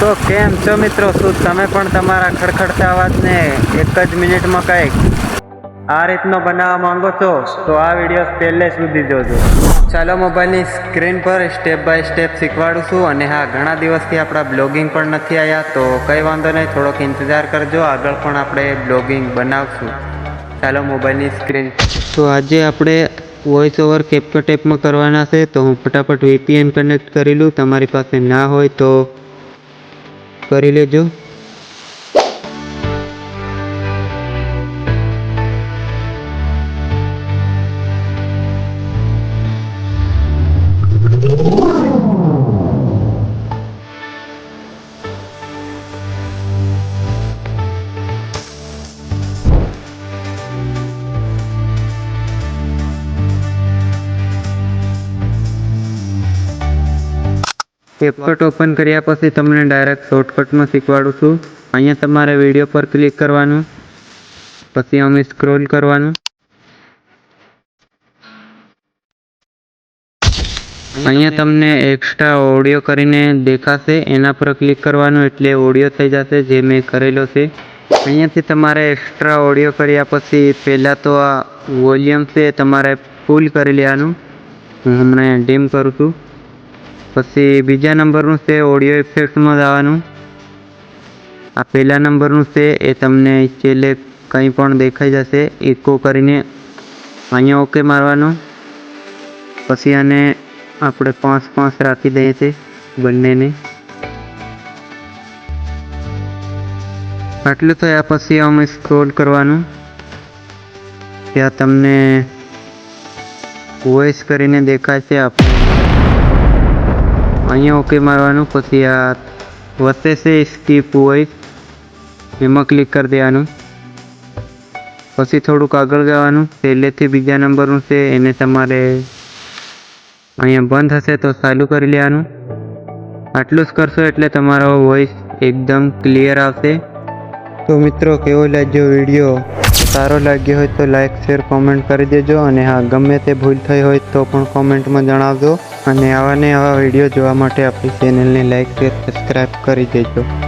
તો કેમ છો મિત્રો? શું તમે પણ તમારા ખડખડતા અવાજને એક જ મિનિટમાં કંઈક આ રીતનો બનાવવા માંગો છો? તો આ વીડિયો પહેલે સુધી જોજો. ચાલો મોબાઈલની સ્ક્રીન પર સ્ટેપ બાય સ્ટેપ શીખવાડું છું અને હા, ઘણા દિવસથી આપણા બ્લોગિંગ પણ નથી આવ્યા તો કંઈ વાંધો નહીં, થોડોક ઇંતજાર કરજો. આગળ પણ આપણે બ્લોગિંગ બનાવશું. ચાલો મોબાઈલની સ્ક્રીન. તો આજે આપણે વોઇસ ઓવર કેપ્ચર ટેપમાં કરવાના છે, તો હું ફટાફટ વીપીએન કનેક્ટ કરી લઉં. તમારી પાસે ના હોય તો કરી લેજો કેપકટ ઓપન કર્યા પછી તમને ડાયરેક્ટ શોર્ટકટમાં શીખવાડું છું. અહીંયા તમારે વીડિયો પર ક્લિક કરવાનું પછી અમે સ્ક્રોલ કરવાનું. અહીંયા તમને એક્સ્ટ્રા ઓડિયો કરીને દેખાશે. એના પર ક્લિક કરવાનું એટલે ઓડિયો થઈ જશે જે મેં કરેલો છે. અહીંયાથી તમારે એક્સ્ટ્રા ઓડિયો કર્યા પછી પહેલાં તો આ વોલ્યુમ છે તમારે ફૂલ કરી લેવાનું. હું હમણાં ડીમ કરું છું. પછી બીજા નંબરનું છે ઓડિયો ઇફેક્ટમાં જવાનું. આ પહેલા નંબરનું છે એ તમને છેલ્લે કંઈ પણ દેખાઈ જશે ઇકો કરીને અહીંયા ઓકે મારવાનું. પછી આને આપણે પાંચ પાંચ રાખી દઈએ છીએ બંનેને. આટલું થયા પછી અમે સ્ક્રોલ કરવાનું. ત્યાં તમને વોઇસ કરીને દેખાય છે આપણે અહીંયા ઓકે મારવાનું, પછી આ વચ્ચે છે સ્કીપ વોઇસ એમાં ક્લિક કરી દેવાનું. પછી થોડુંક આગળ જવાનું, પહેલેથી બીજા નંબરનું છે, એને તમારે અહીંયા બંધ હશે તો ચાલુ કરી લેવાનું. આટલું જ કરશો એટલે તમારો વોઇસ એકદમ ક્લિયર આવશે. તો મિત્રો, કેવો લાગ્યો વીડિયો સારો લાગ્યો હોય તો લાઇક શેર કોમેન્ટ કરી દેજો અને હા, ગમે તે ભૂલ થઈ હોય તો પણ કોમેન્ટમાં જણાવજો અને આવા ને આવા વીડિયો જોવા માટે આપણી ચેનલને લાઇક શેર સબસ્ક્રાઈબ કરી દેજો.